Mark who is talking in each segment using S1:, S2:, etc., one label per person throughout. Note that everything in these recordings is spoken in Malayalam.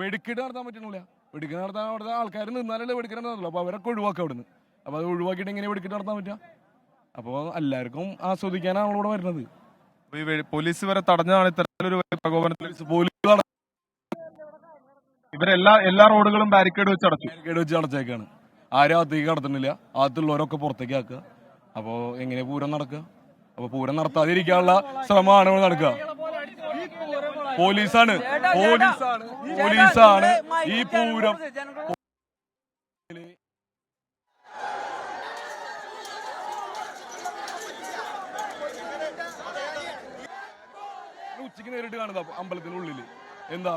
S1: വെടിക്കെട്ട് നടത്താൻ പറ്റണില്ല. വെടുക്കി നടത്താൻ അവിടുത്തെ ആൾക്കാർ നിന്നാലല്ലേ വെടിക്കെട്ട് നടത്തുള്ളൂ അപ്പോൾ അവരൊക്കെ ഒഴിവാക്കുക അവിടുന്ന്. അപ്പോൾ അത് ഒഴിവാക്കിയിട്ട് എങ്ങനെ വെടുക്കി നടത്താൻ പറ്റുക? അപ്പോൾ എല്ലാവർക്കും ആസ്വദിക്കാനാണ് ഇവിടെ വരുന്നത്.
S2: ഈ പോലീസ് വരെ തടഞ്ഞതാണ് ഇത്തരത്തിലൊരു പ്രകോപനത്തിൽ
S1: പോലീസ്
S2: ഇവരെല്ലാ എല്ലാ റോഡുകളും ബാരിക്കേഡ് വെച്ച് അടച്ചു.
S1: ബാരിക്കേഡ് വെച്ച് അടച്ചേക്കാണ്. ആരും അകത്തേക്ക് കടത്തുന്നില്ല. അകത്തുള്ളവരൊക്കെ പുറത്തേക്ക് ആക്കുക. അപ്പോൾ എങ്ങനെ പൂരം നടക്കുക? അപ്പോൾ പൂരം നടത്താതിരിക്കാനുള്ള ശ്രമമാണ് നടക്കുക. പോലീസാണ്. പോലീസാണ്. പോലീസാണ് ഈ പൂരം ഉച്ചയ്ക്ക് നേരിട്ട് കാണുന്നത് അമ്പലത്തിനുള്ളിൽ എന്താ?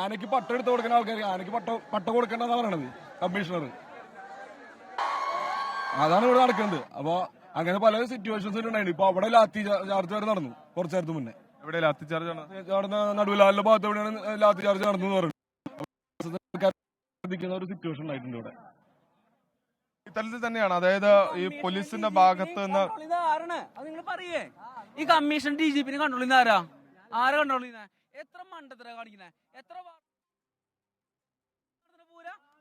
S1: ആനയ്ക്ക് പട്ട എടുത്ത് കൊടുക്കുന്ന ആൾക്കാർ ആനയ്ക്ക് പട്ട പട്ട കൊടുക്കേണ്ടതാ പറയണത് കമ്മീഷണർ അതാണ് ഇവിടെ നടക്കുന്നത്. അപ്പൊ അങ്ങനെ പല സിറ്റുവേഷൻസ് ഉണ്ടായിരുന്നു ഇപ്പൊ അവിടെ ലാത്തി ചാർജ് വരെ നടന്നു കുറച്ചു നേരത്തെ മുന്നേ.
S2: എവിടെ ലാത്തിച്ചാർജ് ആണ്?
S1: നടന്ന നടുവിലാലിന്റെ ഭാഗത്ത് എവിടെയാണ് ലാത്തി ചാർജ് നടന്നു എന്ന് പറഞ്ഞു ഒരു സിറ്റുവേഷൻ ഉണ്ടായിട്ടുണ്ട് ഇവിടെ.
S2: ഇത്തരത്തിൽ തന്നെയാണ്. അതായത് ഈ പോലീസിന്റെ ഭാഗത്ത് നിന്ന്
S3: ഈ കമ്മീഷൻ ഡി ജി പിന്നെ കണ്ടോളിന്ന് ആരാ? ആരാ കണ്ടോളിന്ന് എത്ര മണ്ടത്തര കാണിക്കുന്നത് എത്ര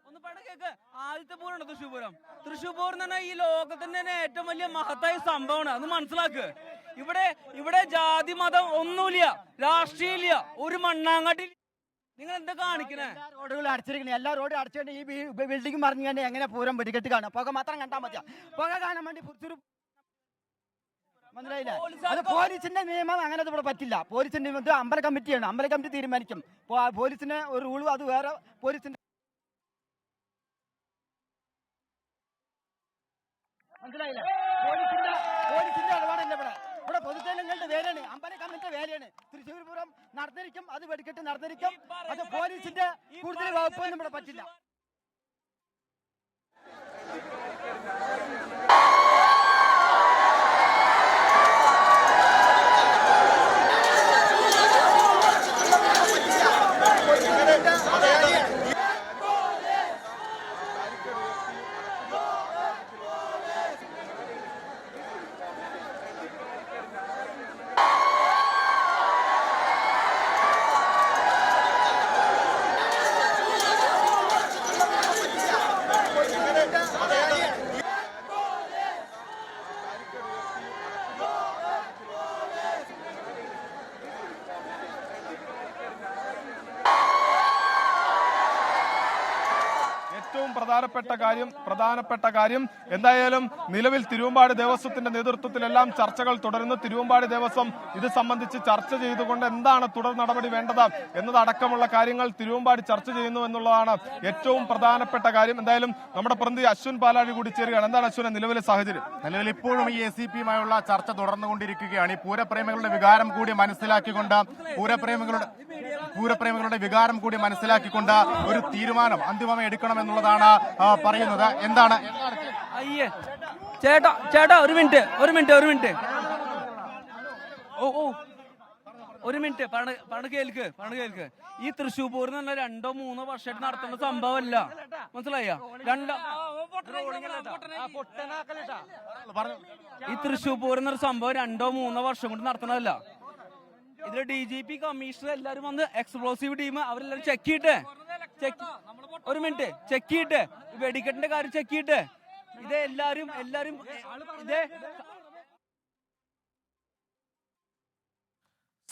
S3: ഒന്ന് പണ്ട് കേക്ക്. ആദ്യത്തെ പൂരമാണ് തൃശ്ശൂർ പൂരം? തൃശ്ശൂർ പൂരം എന്ന് പറഞ്ഞാൽ ഈ ലോകത്തിന്റെ തന്നെ ഏറ്റവും വലിയ മഹത്തായ സംഭവമാണ്. അത് മനസ്സിലാക്ക്. ഇവിടെ ഇവിടെ ജാതി മതം ഒന്നുമില്ല. രാഷ്ട്രീയമില്ല. ഒരു മണ്ണാങ്കട്ടി നിങ്ങൾ എന്താ കാണിക്കണേ?
S4: റോഡുകൾ അടച്ചിരിക്കണേ. എല്ലാ റോഡും അടച്ചിട്ട് ഈ ബിൽഡിംഗ് മറിഞ്ഞു തന്നെ എങ്ങനെ പൂരം വെടിക്കെട്ട് കാണാം? പുക മാത്രം കണ്ടാൽ മതിയാ? പുക കാണാൻ വേണ്ടി മനസ്സിലായില്ലേ? അത് പോലീസിന്റെ നിയമം അങ്ങനെ ഇവിടെ പറ്റില്ല. പോലീസിന്റെ നിയമം അമ്പല കമ്മിറ്റിയാണ്. അമ്പല കമ്മിറ്റി തീരുമാനിക്കും. പോലീസിന് ഒരു റൂളും അത് വേറെ പോലീസിന്റെ മനസ്സിലായില്ല? പോലീസിന്റെ പോലീസിന്റെ ഇടപാടല്ല ഇവിടെ. ഇവിടെ പൊതുജനങ്ങളുടെ വേലയാണ്. അമ്പല കമ്മിന്റെ വേലയാണ്. തൃശ്ശൂർ പൂരം നടന്നിരിക്കും അത് വെടിക്കെട്ട് നടന്നിരിക്കും. അത് പോലീസിന്റെ കൂടുതൽ വകുപ്പൊന്നും ഇവിടെ പറ്റില്ല
S2: ഏറ്റവും പ്രധാനപ്പെട്ട കാര്യം പ്രധാനപ്പെട്ട കാര്യം എന്തായാലും നിലവിൽ തിരുവമ്പാടി ദേവസ്വത്തിന്റെ നേതൃത്വത്തിലെല്ലാം ചർച്ചകൾ തുടരുന്നു. തിരുവമ്പാടി ദേവസ്വം ഇത് സംബന്ധിച്ച് ചർച്ച ചെയ്തുകൊണ്ട് എന്താണ് തുടർ നടപടി വേണ്ടത് എന്നതടക്കമുള്ള കാര്യങ്ങൾ തിരുവമ്പാടി ചർച്ച ചെയ്യുന്നു എന്നുള്ളതാണ് ഏറ്റവും പ്രധാനപ്പെട്ട കാര്യം. എന്തായാലും നമ്മുടെ പ്രതി അശ്വിൻ പാലാഴി കൂടി ചേരുകയാണ്. എന്താണ് അശ്വിനെ നിലവിലെ സാഹചര്യം?
S5: നിലവിൽ ഇപ്പോഴും ഈ എ സി പിയുമായുള്ള ചർച്ച തുടർന്നുകൊണ്ടിരിക്കുകയാണ്. ഈ പൂരപ്രേമികളുടെ വികാരം കൂടി മനസ്സിലാക്കിക്കൊണ്ട് പൂരപ്രേമികളുടെ പൂരപ്രേമികളുടെ വികാരം കൂടി മനസ്സിലാക്കിക്കൊണ്ട് ഒരു തീരുമാനം അന്തിമമായി എടുക്കണമെന്നുള്ളതാണ് ആ, പറയുന്നത് എന്താണ്?
S3: അയ്യേ ചേട്ടാ ചേട്ടാ ഒരു മിനിറ്റ് ഒരു മിനിറ്റ് ഒരു മിനിറ്റ്. ഓ ഓ. ഒരു മിനിറ്റ് പണ പണ കേൾക്ക് പണ കേൾക്ക്. ഈ തൃശ്ശൂർ പൂരം പറഞ്ഞാൽ രണ്ടോ മൂന്നോ വർഷമായിട്ട് നടത്തുന്ന സംഭവമല്ല. മനസ്സിലായ? രണ്ടോ ഈ തൃശ്ശൂർ പൂരം എന്നൊരു സംഭവം രണ്ടോ മൂന്നോ വർഷം കൊണ്ട് നടത്തണതല്ല ഇതിൽ ഡി ജി പി കമ്മീഷണർ എല്ലാരും വന്ന് എക്സ്പ്ലോസീവ് ടീം അവരെല്ലാരും ചെക്ക് ചെയ്യട്ടെ. ചെക്ക് ഒരു മിനിറ്റ് ചെക്ക് ചെയ്തിട്ട് ഈ വെടിക്കെട്ടിന്റെ കാര്യം ചെക്ക് ചെയ്യട്ടെ. ഇത് എല്ലാരും എല്ലാരും ഇതേ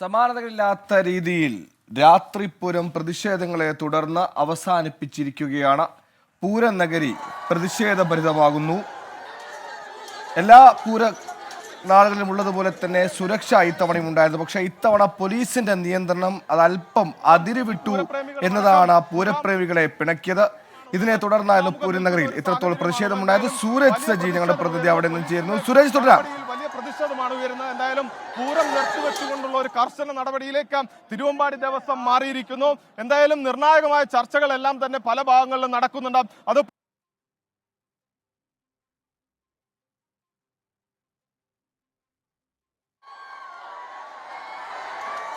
S6: സമാനതകളില്ലാത്ത രീതിയിൽ രാത്രിപുരം പ്രതിഷേധങ്ങളെ തുടർന്ന് അവസാനിപ്പിച്ചിരിക്കുകയാണ്. പൂരം നഗരി പ്രതിഷേധഭരിതമാകുന്നു. എല്ലാ പൂര നാളുകളിലും ഉള്ളതുപോലെ തന്നെ സുരക്ഷ ഇത്തവണയും ഉണ്ടായിരുന്നു. പക്ഷേ ഇത്തവണ പോലീസിന്റെ നിയന്ത്രണം അത് അതിരുവിട്ടു എന്നതാണ് പൂരപ്രേമികളെ പിണക്കിയത്. ഇതിനെ തുടർന്നായിരുന്നു പൂരി നഗരിയിൽ. ഇത്രത്തോളം പ്രതിഷേധമുണ്ടായത്. സൂരജ് സജി ഞങ്ങളുടെ പ്രതിനിധി അവിടെ നിന്ന് ചേരുന്നു. സുരേഷ് തുടരാം.
S2: പ്രതിഷേധമാണ് ഉയരുന്നത്. എന്തായാലും പൂരം നിർത്തിവെച്ചുകൊണ്ടുള്ള ഒരു കർശന നടപടിയിലേക്ക് തിരുവമ്പാടി ദേവസ്വം മാറിയിരിക്കുന്നു. എന്തായാലും നിർണായകമായ ചർച്ചകളെല്ലാം തന്നെ പല ഭാഗങ്ങളിലും നടക്കുന്നുണ്ട്. അത്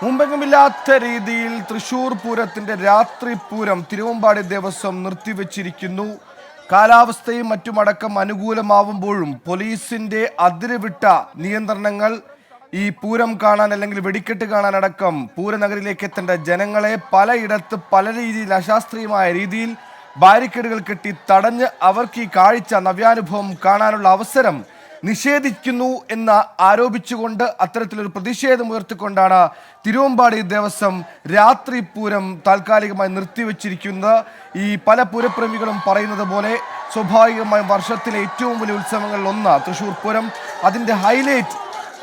S6: മുമ്പെങ്ങുമില്ലാത്ത രീതിയിൽ തൃശൂർ പൂരത്തിന്റെ രാത്രി പൂരം തിരുവമ്പാടി ദേവസ്വം നിർത്തിവെച്ചിരിക്കുന്നു. കാലാവസ്ഥയും മറ്റുമടക്കം അനുകൂലമാവുമ്പോഴും പോലീസിന്റെ അതിരുവിട്ട നിയന്ത്രണങ്ങൾ ഈ പൂരം കാണാൻ അല്ലെങ്കിൽ വെടിക്കെട്ട് കാണാനടക്കം പൂരനഗരിലേക്ക് എത്തേണ്ട ജനങ്ങളെ പലയിടത്ത് പല രീതിയിൽ അശാസ്ത്രീയമായ രീതിയിൽ ബാരിക്കേഡുകൾ കെട്ടി തടഞ്ഞ് അവർക്ക് ഈ കാഴ്ച നവ്യാനുഭവം കാണാനുള്ള അവസരം നിഷേധിക്കുന്നു എന്ന് ആരോപിച്ചുകൊണ്ട് അത്തരത്തിലൊരു പ്രതിഷേധം ഉയർത്തിക്കൊണ്ടാണ് തിരുവമ്പാടി ദേവസ്വം രാത്രി പൂരം താൽക്കാലികമായി നിർത്തിവെച്ചിരിക്കുന്നത്. ഈ പല പൂരപ്രേമികളും പറയുന്നത് പോലെ സ്വാഭാവികമായും വർഷത്തിലെ ഏറ്റവും വലിയ ഉത്സവങ്ങളിൽ ഒന്ന് തൃശ്ശൂർ പൂരം. അതിന്റെ ഹൈലൈറ്റ്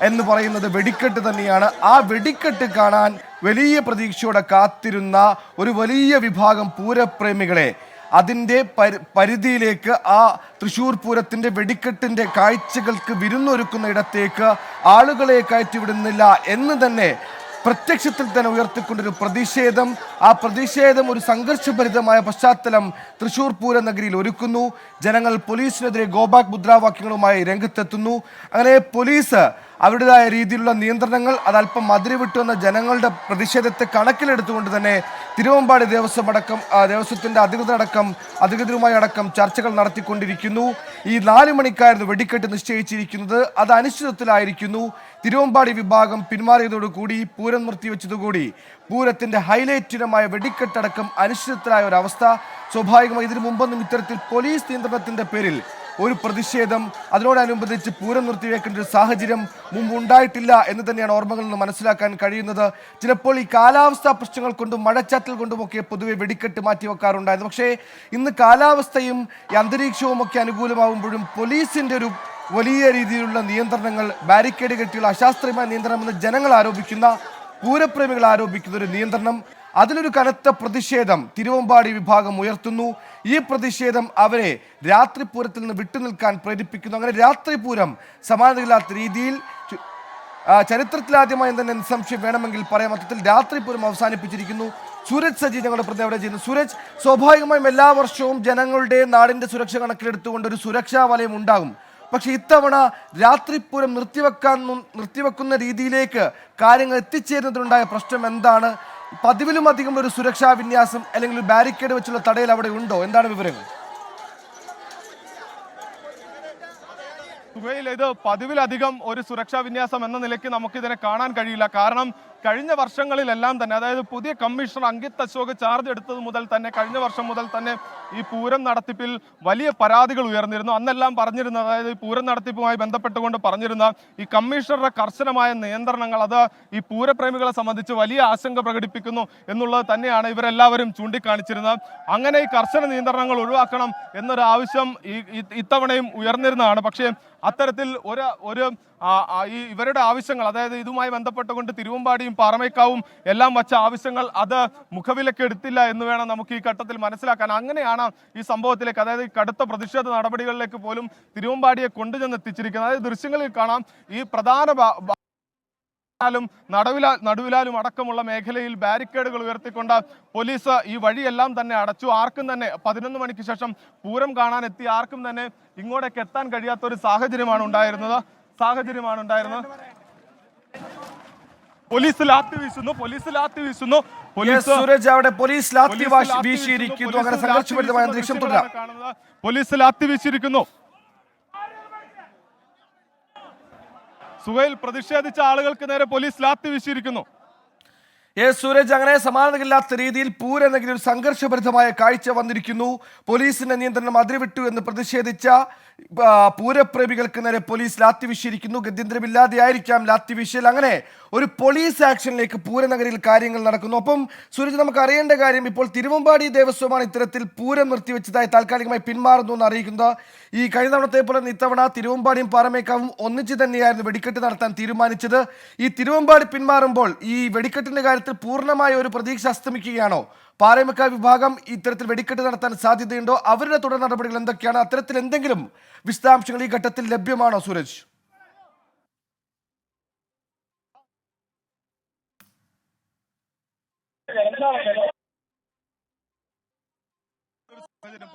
S6: എന്ന് പറയുന്നത് വെടിക്കെട്ട് തന്നെയാണ്. ആ വെടിക്കെട്ട് കാണാൻ വലിയ പ്രതീക്ഷയോടെ കാത്തിരുന്ന ഒരു വലിയ വിഭാഗം പൂരപ്രേമികളെ അതിന്റെ പരി പരിധിയിലേക്ക് ആ തൃശ്ശൂർ പൂരത്തിന്റെ വെടിക്കെട്ടിന്റെ കാഴ്ചകൾക്ക് വിരുന്നൊരുക്കുന്ന ഇടത്തേക്ക് ആളുകളെ കയറ്റിവിടുന്നില്ല എന്ന് തന്നെ പ്രത്യക്ഷത്തിൽ തന്നെ ഉയർത്തിക്കൊണ്ടൊരു പ്രതിഷേധം. ആ പ്രതിഷേധം ഒരു സംഘർഷഭരിതമായ പശ്ചാത്തലം തൃശ്ശൂർ പൂര നഗരിയിൽ ഒരുക്കുന്നു. ജനങ്ങൾ പോലീസിനെതിരെ ഗോബാക്ക് മുദ്രാവാക്യങ്ങളുമായി രംഗത്തെത്തുന്നു. അങ്ങനെ പോലീസ് അവരുടേതായ രീതിയിലുള്ള നിയന്ത്രണങ്ങൾ അത് അല്പം മതിരിവിട്ടു എന്ന ജനങ്ങളുടെ പ്രതിഷേധത്തെ കണക്കിലെടുത്തുകൊണ്ട് തന്നെ തിരുവമ്പാടി ദേവസ്വം അടക്കം ദേവസ്വത്തിന്റെ അധികൃതരടക്കം അധികൃതരുമായി അടക്കം ചർച്ചകൾ നടത്തിക്കൊണ്ടിരിക്കുന്നു. ഈ നാല് മണിക്കായിരുന്നു വെടിക്കെട്ട് നിശ്ചയിച്ചിരിക്കുന്നത്. അത് അനിശ്ചിതത്വത്തിലായിരിക്കുന്നു തിരുവമ്പാടി വിഭാഗം പിന്മാറിയതോടുകൂടി പൂരം നിർത്തിവെച്ചതുകൂടി. പൂരത്തിന്റെ ഹൈലൈറ്റിനമായ വെടിക്കെട്ടടക്കം അനിശ്ചിതത്തിലായ ഒരവസ്ഥ. സ്വാഭാവികമായി ഇതിനു മുമ്പൊന്നും ഇത്തരത്തിൽ പോലീസ് നിയന്ത്രണത്തിന്റെ പേരിൽ ഒരു പ്രതിഷേധം അതിനോടനുബന്ധിച്ച് പൂരം നിർത്തിവെക്കേണ്ട ഒരു സാഹചര്യം മുമ്പ് ഉണ്ടായിട്ടില്ല എന്ന് തന്നെയാണ് ഓർമ്മകളിൽ നിന്ന് മനസ്സിലാക്കാൻ കഴിയുന്നത്. ചിലപ്പോൾ ഈ കാലാവസ്ഥാ പ്രശ്നങ്ങൾ കൊണ്ടും മഴച്ചാറ്റൽ കൊണ്ടുമൊക്കെ പൊതുവെ വെടിക്കെട്ട് മാറ്റി വെക്കാറുണ്ടായിരുന്നു. പക്ഷേ ഇന്ന് കാലാവസ്ഥയും അന്തരീക്ഷവും ഒക്കെ അനുകൂലമാകുമ്പോഴും പോലീസിന്റെ ഒരു വലിയ രീതിയിലുള്ള നിയന്ത്രണങ്ങൾ ബാരിക്കേഡ് കെട്ടിയുള്ള അശാസ്ത്രീയമായ നിയന്ത്രണമെന്ന് ജനങ്ങൾ ആരോപിക്കുന്ന പൂരപ്രേമികൾ ആരോപിക്കുന്ന ഒരു നിയന്ത്രണം അതിലൊരു കനത്ത പ്രതിഷേധം തിരുവമ്പാടി വിഭാഗം ഉയർത്തുന്നു. ഈ പ്രതിഷേധം അവരെ രാത്രിപൂരത്തിൽ നിന്ന് വിട്ടുനിൽക്കാൻ പ്രേരിപ്പിക്കുന്നു. അങ്ങനെ രാത്രിപൂരം സമാനതയില്ലാത്ത രീതിയിൽ ചരിത്രത്തിലാദ്യമായി തന്നെ നിസ്സംശയം വേണമെങ്കിൽ പറയാം. മൊത്തത്തിൽ രാത്രിപൂരം അവസാനിപ്പിച്ചിരിക്കുന്നു. സൂരജ് സജി ഞങ്ങളുടെ പ്രതി അവിടെ ചെയ്യുന്നു. സൂരജ് സ്വാഭാവികമായും എല്ലാ വർഷവും ജനങ്ങളുടെ നാടിന്റെ സുരക്ഷ കണക്കിലെടുത്തുകൊണ്ട് ഒരു സുരക്ഷാ വലയം ഉണ്ടാകും. പക്ഷേ ഇത്തവണ രാത്രിപൂരം നിർത്തിവെക്കാൻ നിർത്തിവെക്കുന്ന രീതിയിലേക്ക് കാര്യങ്ങൾ എത്തിച്ചേരുന്നതിനുണ്ടായ പ്രശ്നം എന്താണ്? പതിവിലും അധികം ഒരു സുരക്ഷാ വിന്യാസം അല്ലെങ്കിൽ ഒരു ബാരിക്കേഡ് വെച്ചുള്ള തടയൽ അവിടെ ഉണ്ടോ? എന്താണ് വിവരങ്ങൾ?
S2: സുഹൈൽ ഇത് പതിവിലധികം ഒരു സുരക്ഷാ വിന്യാസം എന്ന നിലയ്ക്ക് നമുക്കിതിനെ കാണാൻ കഴിയില്ല. കാരണം കഴിഞ്ഞ വർഷങ്ങളിലെല്ലാം തന്നെ അതായത് പുതിയ കമ്മീഷണർ അങ്കിത് അശോക് ചാർജ് എടുത്തത് മുതൽ തന്നെ കഴിഞ്ഞ വർഷം മുതൽ തന്നെ ഈ പൂരം നടത്തിപ്പിൽ വലിയ പരാതികൾ ഉയർന്നിരുന്നു. അന്നെല്ലാം പറഞ്ഞിരുന്നത് അതായത് ഈ പൂരം നടത്തിപ്പുമായി ബന്ധപ്പെട്ടുകൊണ്ട് പറഞ്ഞിരുന്ന ഈ കമ്മീഷണറുടെ കർശനമായ നിയന്ത്രണങ്ങൾ അത് ഈ പൂരപ്രേമികളെ സംബന്ധിച്ച് വലിയ ആശങ്ക പ്രകടിപ്പിക്കുന്നു എന്നുള്ളത് തന്നെയാണ് ഇവരെല്ലാവരും ചൂണ്ടിക്കാണിച്ചിരുന്നത്. അങ്ങനെ ഈ കർശന നിയന്ത്രണങ്ങൾ ഒഴിവാക്കണം എന്നൊരു ആവശ്യം ഈ- ഇത്തവണയും ഉയർന്നിരുന്നതാണ്. പക്ഷേ അത്തരത്തിൽ ഒരു ഒരു ഈ ഇവരുടെ ആവശ്യങ്ങൾ അതായത് ഇതുമായി ബന്ധപ്പെട്ടുകൊണ്ട് തിരുവമ്പാടിയും പാറമേക്കാവും എല്ലാം വച്ച ആവശ്യങ്ങൾ അത് മുഖവിലക്ക് എടുത്തില്ല എന്ന് വേണം നമുക്ക് ഈ ഘട്ടത്തിൽ മനസ്സിലാക്കാൻ. അങ്ങനെയാണ് ഈ സംഭവത്തിലേക്ക് അതായത് കടുത്ത പ്രതിഷേധ നടപടികളിലേക്ക് പോലും തിരുവമ്പാടിയെ കൊണ്ടുചെന്നെത്തിച്ചിരിക്കുന്നത്. അതായത് ദൃശ്യങ്ങളിൽ കാണാം ഈ പ്രധാന ാലും നടുവിലാ നടുവിലാലും അടക്കമുള്ള മേഖലയിൽ ബാരിക്കേഡുകൾ ഉയർത്തിക്കൊണ്ട് പോലീസ് ഈ വഴിയെല്ലാം തന്നെ അടച്ചു. ആർക്കും തന്നെ പതിനൊന്ന് മണിക്ക് ശേഷം പൂരം കാണാൻ എത്തി ആർക്കും തന്നെ ഇങ്ങോട്ടേക്ക് എത്താൻ കഴിയാത്ത ഒരു സാഹചര്യമാണ് ഉണ്ടായിരുന്നത്. സാഹചര്യമാണ് ഉണ്ടായിരുന്നത്. പോലീസ് ലാത്തി വീശുന്നു. പോലീസ് ലാത്തി വീശുന്നു. പോലീസ്
S6: സൂരജ് അവിടെ പോലീസ് ലാത്തി വീശിയിരിക്കുന്നു. അങ്ങനെ സംഘർഷഭരിതമായ
S2: വീശുന്ന
S6: അന്തരീക്ഷം തുടരാം.
S2: പോലീസ് ലാത്തി വീശിയിരിക്കുന്നു. സുഹൈൽ പ്രതിഷേധിച്ച ആളുകൾക്ക് നേരെ പോലീസ് ലാത്തി വീശിയിരിക്കുന്നു.
S6: എ സൂരജ് അങ്ങനെ സമാനതയില്ലാത്ത രീതിയിൽ പൂരെന്നെങ്കിലും സംഘർഷഭരിതമായ കാഴ്ച വന്നിരിക്കുന്നു. പോലീസിന്റെ നിയന്ത്രണം അതിരുവിട്ടു എന്ന് പ്രതിഷേധിച്ച പൂരപ്രേമികൾക്ക് നേരെ പോലീസ് ലാത്തി വീശിയിരിക്കുന്നു ഗത്യന്തരമില്ലാതെയായിരിക്കാം ലാത്തി വീശൽ അങ്ങനെ ഒരു പോലീസ് ആക്ഷനിലേക്ക് പൂരനഗരിയിൽ കാര്യങ്ങൾ നടക്കുന്നു. ഒപ്പം സുരജ് നമുക്ക് അറിയേണ്ട കാര്യം ഇപ്പോൾ തിരുവമ്പാടി ദേവസ്വമാണ് ഇത്തരത്തിൽ പൂരം നിർത്തിവെച്ചതായി താൽക്കാലികമായി പിന്മാറുന്നു എന്ന് അറിയിക്കുന്നത് ഈ കഴിഞ്ഞ തവണത്തെ പോലെ ഇത്തവണ തിരുവമ്പാടിയും പാറമേക്കാവും ഒന്നിച്ച് തന്നെയായിരുന്നു വെടിക്കെട്ട് നടത്താൻ തീരുമാനിച്ചത്. ഈ തിരുവമ്പാടി പിന്മാറുമ്പോൾ ഈ വെടിക്കെട്ടിന്റെ കാര്യത്തിൽ പൂർണമായ ഒരു പ്രതീക്ഷ അസ്തമിക്കുകയാണോ? പാറമേക്കാവ് വിഭാഗം ഇത്തരത്തിൽ വെടിക്കെട്ട് നടത്താൻ സാധ്യതയുണ്ടോ? അവരുടെ തുടർ നടപടികൾ എന്തൊക്കെയാണ്? അത്തരത്തിൽ എന്തെങ്കിലും വിശദാംശങ്ങൾ ഈ ഘട്ടത്തിൽ ലഭ്യമാണോ സൂരജ്?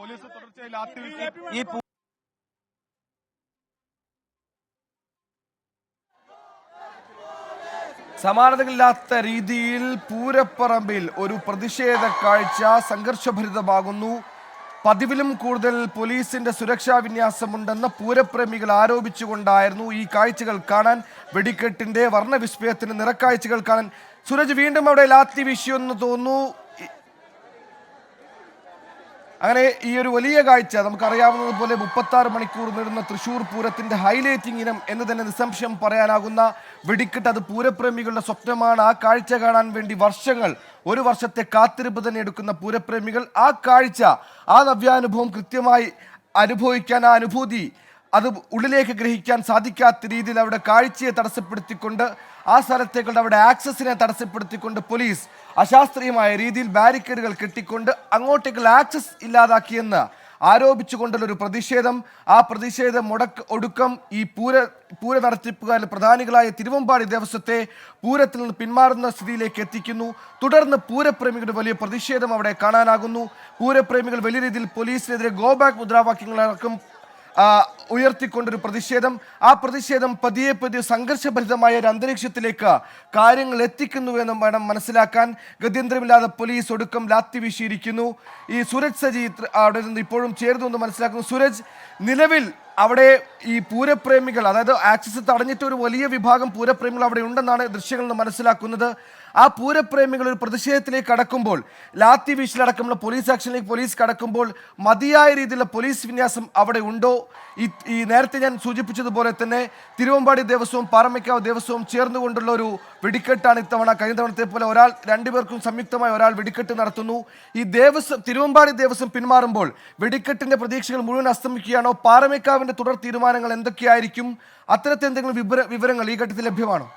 S2: പോലീസ് തുടർച്ചയായി
S6: സമാനതകളില്ലാത്ത രീതിയിൽ പൂരപ്പറമ്പിൽ ഒരു പ്രതിഷേധ കാഴ്ച സംഘർഷഭരിതമാകുന്നു. പതിവിലും കൂടുതൽ പോലീസിന്റെ സുരക്ഷാ വിന്യാസമുണ്ടെന്ന് പൂരപ്രേമികൾ ആരോപിച്ചുകൊണ്ടായിരുന്നു ഈ കാഴ്ചകൾ കാണാൻ വെടിക്കെട്ടിന്റെ വർണവിസ്മയത്തിന്റെ നിറക്കാഴ്ചകൾ കാണാൻ. സുരജ് വീണ്ടും അവിടെ ലാത്തി വീശിയെന്ന് തോന്നുന്നു. അങ്ങനെ ഈ ഒരു വലിയ കാഴ്ച നമുക്കറിയാവുന്നതുപോലെ മുപ്പത്തി ആറ് മണിക്കൂർ നീടുന്ന തൃശൂർ പൂരത്തിന്റെ ഹൈലൈറ്റിംഗ് ഇനം എന്ന് തന്നെ നിസ്സംശയം പറയാനാകുന്ന വെടിക്കെട്ട് അത് പൂരപ്രേമികളുടെ സ്വപ്നമാണ്. ആ കാഴ്ച കാണാൻ വേണ്ടി വർഷങ്ങൾ ഒരു വർഷത്തെ കാത്തിരിപ്പ് തന്നെ എടുക്കുന്ന പൂരപ്രേമികൾ ആ കാഴ്ച ആ നവ്യാനുഭവം കൃത്യമായി അനുഭവിക്കാൻ ആ അനുഭൂതി അത് ഉള്ളിലേക്ക് ഗ്രഹിക്കാൻ സാധിക്കാത്ത രീതിയിൽ അവിടെ കാഴ്ചയെ തടസ്സപ്പെടുത്തിക്കൊണ്ട് ആ സ്ഥലത്തേക്കുള്ള അവിടെ ആക്സസിനെ തടസ്സപ്പെടുത്തിക്കൊണ്ട് പോലീസ് അശാസ്ത്രീയമായ രീതിയിൽ ബാരിക്കേഡുകൾ കെട്ടിക്കൊണ്ട് അങ്ങോട്ടേക്കുള്ള ആക്സസ് ഇല്ലാതാക്കിയെന്ന് ആരോപിച്ചുകൊണ്ടുള്ള ഒരു പ്രതിഷേധം. ആ പ്രതിഷേധം മുടക്ക് ഒടുക്കം ഈ പൂര പൂര നടത്തിപ്പുകാരിൽ പ്രധാനികളായ തിരുവമ്പാടി ദേവസ്വത്തെ പൂരത്തിൽ നിന്ന് പിന്മാറുന്ന സ്ഥിതിയിലേക്ക് എത്തിക്കുന്നു. തുടർന്ന് പൂരപ്രേമികളുടെ വലിയ പ്രതിഷേധം അവിടെ കാണാനാകുന്നു. പൂരപ്രേമികൾ വലിയ രീതിയിൽ പോലീസിനെതിരെ ഗോ ബാക്ക് മുദ്രാവാക്യങ്ങളടക്കം ഉയർത്തിക്കൊണ്ടൊരു പ്രതിഷേധം. ആ പ്രതിഷേധം പതിയെ പതിയെ സംഘർഷഭരിതമായ ഒരു അന്തരീക്ഷത്തിലേക്ക് കാര്യങ്ങൾ എത്തിക്കുന്നു എന്ന് വേണം മനസ്സിലാക്കാൻ. ഗത്യന്തരമില്ലാതെ പോലീസ് ഒടുക്കം ലാത്തി വീശിയിരിക്കുന്നു. ഈ സുരജ് സജി അവിടെ നിന്ന് ഇപ്പോഴും ചേർന്നു എന്ന് മനസ്സിലാക്കുന്നു. സുരജ് നിലവിൽ അവിടെ ഈ പൂരപ്രേമികൾ അതായത് ആക്സിസ് തടഞ്ഞിട്ട് ഒരു വലിയ വിഭാഗം പൂരപ്രേമികൾ അവിടെ ഉണ്ടെന്നാണ് ദൃശ്യങ്ങളിൽ മനസ്സിലാക്കുന്നത്. ആ പൂരപ്രേമികൾ ഒരു പ്രതിഷേധത്തിലേക്ക് കടക്കുമ്പോൾ ലാത്തി വീശിലടക്കമുള്ള പോലീസ് ആക്ഷനിലേക്ക് പോലീസ് കടക്കുമ്പോൾ മതിയായ രീതിയിലുള്ള പോലീസ് വിന്യാസം അവിടെ ഉണ്ടോ? ഈ നേരത്തെ ഞാൻ സൂചിപ്പിച്ചതുപോലെ തന്നെ തിരുവമ്പാടി ദേവസ്വവും പാറമേക്കാവ് ദേവസ്വവും ചേർന്നുകൊണ്ടുള്ള ഒരു വെടിക്കെട്ടാണ് ഇത്തവണ കഴിഞ്ഞ തവണത്തെ പോലെ ഒരാൾ രണ്ടുപേർക്കും സംയുക്തമായി ഒരാൾ വെടിക്കെട്ട് നടത്തുന്നു. ഈ ദേവസ്വം തിരുവമ്പാടി ദേവസ്വം പിന്മാറുമ്പോൾ വെടിക്കെട്ടിന്റെ പ്രതീക്ഷകൾ മുഴുവൻ അസ്തമിക്കുകയാണോ? പാറമേക്കാവിന്റെ തുടർ തീരുമാനങ്ങൾ എന്തൊക്കെയായിരിക്കും? അത്തരത്തിൽ എന്തെങ്കിലും വിവര വിവരങ്ങൾ ഈ ഘട്ടത്തിൽ ലഭ്യമാണോ?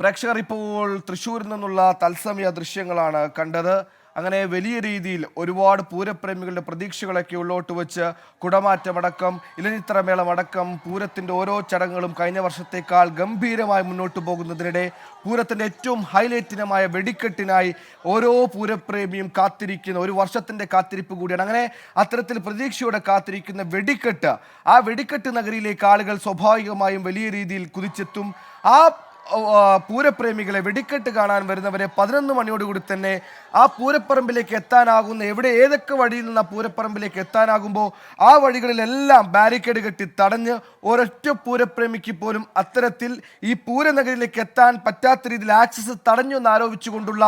S6: പ്രേക്ഷകർ ഇപ്പോൾ തൃശ്ശൂരിൽ നിന്നുള്ള തത്സമയ ദൃശ്യങ്ങളാണ് കണ്ടത്. അങ്ങനെ വലിയ രീതിയിൽ ഒരുപാട് പൂരപ്രേമികളുടെ പ്രതീക്ഷകളൊക്കെ ഉള്ളോട്ട് വെച്ച് കുടമാറ്റമടക്കം ഇലഞ്ഞിത്തറമേളമടക്കം പൂരത്തിന്റെ ഓരോ ചടങ്ങുകളും കഴിഞ്ഞ വർഷത്തേക്കാൾ ഗംഭീരമായി മുന്നോട്ട് പോകുന്നതിനിടെ പൂരത്തിന്റെ ഏറ്റവും ഹൈലൈറ്റിനമായ വെടിക്കെട്ടിനായി ഓരോ പൂരപ്രേമിയും കാത്തിരിക്കുന്ന ഒരു വർഷത്തിന്റെ കാത്തിരിപ്പ് കൂടിയാണ്. അങ്ങനെ അത്തരത്തിൽ പ്രതീക്ഷയോടെ കാത്തിരിക്കുന്ന വെടിക്കെട്ട് ആ വെടിക്കെട്ട് നഗരിയിലേക്ക് ആളുകൾ സ്വാഭാവികമായും വലിയ രീതിയിൽ കുതിച്ചെത്തും. ആ ആ, പൂരപ്രേമികളെ വെടിക്കെട്ട് കാണാൻ വരുന്നവരെ പതിനൊന്ന് മണിയോടുകൂടി തന്നെ ആ പൂരപ്പറമ്പിലേക്ക് എത്താനാകുന്ന എവിടെ ഏതൊക്കെ വഴിയിൽ നിന്ന് ആ പൂരപ്പറമ്പിലേക്ക് എത്താനാകുമ്പോൾ ആ വഴികളിലെല്ലാം ബാരിക്കേഡ് കെട്ടി തടഞ്ഞ് ഒരൊറ്റ പൂരപ്രേമിക്ക് പോലും അത്തരത്തിൽ ഈ പൂരനഗരിയിലേക്ക് എത്താൻ പറ്റാത്ത രീതിയിൽ ആക്സസ് തടഞ്ഞു എന്ന് ആരോപിച്ചുകൊണ്ടുള്ള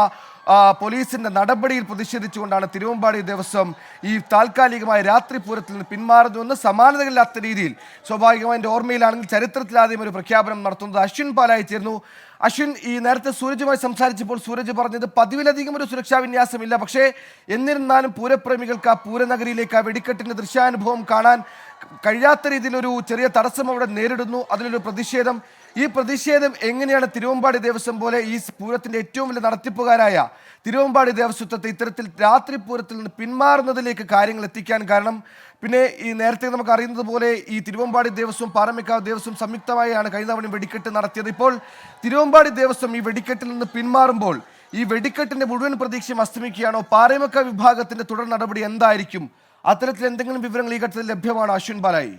S6: പോലീസിന്റെ നടപടിയിൽ പ്രതിഷേധിച്ചുകൊണ്ടാണ് തിരുവമ്പാടി ദിവസം ഈ താൽക്കാലികമായ രാത്രി പൂരത്തിൽ നിന്ന് പിന്മാറുന്നുവെന്ന് സമാനതകളില്ലാത്ത രീതിയിൽ. സ്വാഭാവികമായി എന്റെ ഓർമ്മയിലാണെങ്കിൽ ചരിത്രത്തിൽ ആദ്യം ഒരു പ്രഖ്യാപനം നടത്തുന്നത് അശ്വിൻ പാലായി ചേർന്നു അശ്വിൻ ഈ നേരത്തെ സൂരജുമായി സംസാരിച്ചപ്പോൾ സൂരജ് പറഞ്ഞത് പതിവിലധികം ഒരു സുരക്ഷാ വിന്യാസമില്ല. പക്ഷേ എന്നിരുന്നാലും പൂരപ്രേമികൾക്ക് ആ പൂരനഗരിയിലേക്ക് ആ വെടിക്കെട്ടിന്റെ ദൃശ്യാനുഭവം കാണാൻ കഴിയാത്ത രീതിയിലൊരു ചെറിയ തടസ്സം അവിടെ നേരിടുന്നു. അതിലൊരു പ്രതിഷേധം. ഈ പ്രതിഷേധം എങ്ങനെയാണ് തിരുവമ്പാടി ദേവസ്വം പോലെ ഈ പൂരത്തിന്റെ ഏറ്റവും വലിയ നടത്തിപ്പുകാരായ തിരുവമ്പാടി ദേവസ്വത്തെ ഇത്തരത്തിൽ രാത്രി പൂരത്തിൽ നിന്ന് പിന്മാറുന്നതിലേക്ക് കാര്യങ്ങൾ എത്തിക്കാൻ കാരണം പിന്നെ ഈ നേരത്തെ നമുക്ക് അറിയുന്നത് പോലെ ഈ തിരുവമ്പാടി ദേവസ്വം പാറമേക്കാവ് ദേവസ്വം സംയുക്തമായാണ് കഴിഞ്ഞ തവണ വെടിക്കെട്ട് നടത്തിയത്. ഇപ്പോൾ തിരുവമ്പാടി ദേവസ്വം ഈ വെടിക്കെട്ടിൽ നിന്ന് പിന്മാറുമ്പോൾ ഈ വെടിക്കെട്ടിന്റെ മുഴുവൻ പ്രതീക്ഷയും അസ്തമിക്കുകയാണോ? പാറമേക്കാവ് വിഭാഗത്തിന്റെ തുടർ നടപടി എന്തായിരിക്കും? അത്തരത്തിൽ എന്തെങ്കിലും വിവരങ്ങൾ ഈ ഘട്ടത്തിൽ ലഭ്യമാണോ? അശ്വിൻ ബാലായി.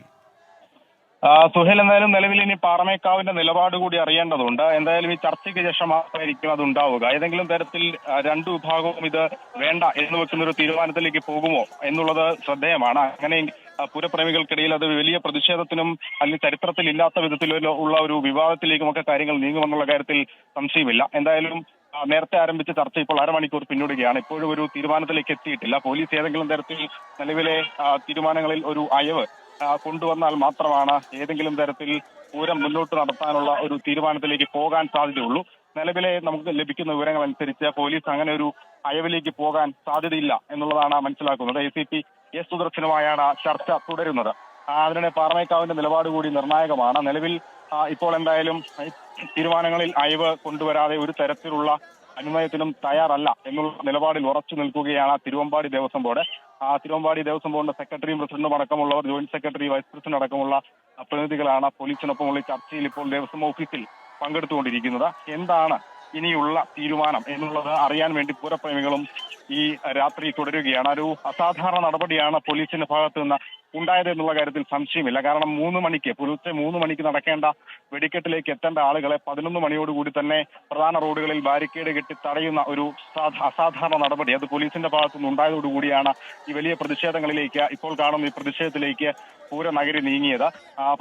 S7: സുഹേൽ എന്തായാലും നിലവിൽ ഇനി പാറമേക്കാവിന്റെ നിലപാട് കൂടി അറിയേണ്ടതുണ്ട്. എന്തായാലും ഈ ചർച്ചയ്ക്ക് ശേഷം മാത്രമായിരിക്കും അത് ഉണ്ടാവുക ഏതെങ്കിലും തരത്തിൽ രണ്ടു വിഭാഗവും ഇത് വേണ്ട എന്ന് വെക്കുന്ന ഒരു തീരുമാനത്തിലേക്ക് പോകുമോ എന്നുള്ളത് ശ്രദ്ധേയമാണ്. അങ്ങനെ പുരപ്രേമികൾക്കിടയിൽ അത് വലിയ പ്രതിഷേധത്തിനും അല്ലെങ്കിൽ ചരിത്രത്തിൽ ഇല്ലാത്ത വിധത്തിലുള്ള ഉള്ള ഒരു വിവാദത്തിലേക്കും ഒക്കെ കാര്യങ്ങൾ നീങ്ങുമെന്നുള്ള കാര്യത്തിൽ സംശയമില്ല. എന്തായാലും നേരത്തെ ആരംഭിച്ച ചർച്ച ഇപ്പോൾ അരമണിക്കൂർ പിന്നിടുകയാണ്. ഇപ്പോഴും ഒരു തീരുമാനത്തിലേക്ക് എത്തിയിട്ടില്ല. പോലീസ് ഏതെങ്കിലും തരത്തിൽ നിലവിലെ തീരുമാനങ്ങളിൽ ഒരു അയവ് കൊണ്ടുവന്നാൽ മാത്രമാണ് ഏതെങ്കിലും തരത്തിൽ പൂരം മുന്നോട്ട് നടത്താനുള്ള ഒരു തീരുമാനത്തിലേക്ക് പോകാൻ സാധ്യതയുള്ളൂ. നിലവിലെ നമുക്ക് ലഭിക്കുന്ന വിവരങ്ങൾ അനുസരിച്ച് പോലീസ് അങ്ങനെ ഒരു അയവിലേക്ക് പോകാൻ സാധ്യതയില്ല എന്നുള്ളതാണ് മനസ്സിലാക്കുന്നത്. എ സി പി എസ് സുദർശനുമായാണ് ചർച്ച തുടരുന്നത്. അതിനിടെ പാറമേക്കാവിന്റെ നിലപാട് കൂടി നിർണായകമാണ്. നിലവിൽ ഇപ്പോൾ എന്തായാലും തീരുമാനങ്ങളിൽ അയവ് കൊണ്ടുവരാതെ ഒരു തരത്തിലുള്ള അനുനയത്തിനും തയ്യാറല്ല എന്നുള്ള നിലപാടിൽ ഉറച്ചു നിൽക്കുകയാണ് തിരുവമ്പാടി ദേവസ്വം ബോർഡ്. തിരുവമ്പാടി ദേവസ്വം ബോർഡിന്റെ സെക്രട്ടറിയും പ്രസിഡന്റും അടക്കമുള്ളവർ ജോയിന്റ് സെക്രട്ടറി വൈസ് പ്രസിഡന്റ് അടക്കമുള്ള പ്രതിനിധികളാണ് പോലീസിനൊപ്പമുള്ള ചർച്ചയിൽ ഇപ്പോൾ ദേവസ്വം ഓഫീസിൽ പങ്കെടുത്തുകൊണ്ടിരിക്കുന്നത്. എന്താണ് ഇനിയുള്ള തീരുമാനം എന്നുള്ളത് അറിയാൻ വേണ്ടി പൂരപ്രേമികളും ഈ രാത്രി തുടരുകയാണ്. ഒരു അസാധാരണ നടപടിയാണ് പോലീസിന്റെ ഭാഗത്ത് നിന്ന് ഉണ്ടായത് എന്നുള്ള കാര്യത്തിൽ സംശയമില്ല. കാരണം മൂന്ന് മണിക്ക് പുലർച്ചെ മൂന്ന് മണിക്ക് നടക്കേണ്ട വെടിക്കെട്ടിലേക്ക് എത്തേണ്ട ആളുകളെ പതിനൊന്ന് മണിയോടുകൂടി തന്നെ പ്രധാന റോഡുകളിൽ ബാരിക്കേഡ് കെട്ടി തടയുന്ന ഒരു അസാധാരണ നടപടി. അത് പോലീസിന്റെ ഭാഗത്തുനിന്ന് ഉണ്ടായതോടുകൂടിയാണ് ഈ വലിയ പ്രതിഷേധങ്ങളിലേക്ക് ഇപ്പോൾ കാണുന്ന ഈ പ്രതിഷേധത്തിലേക്ക് പൂര നഗരി നീങ്ങിയത്.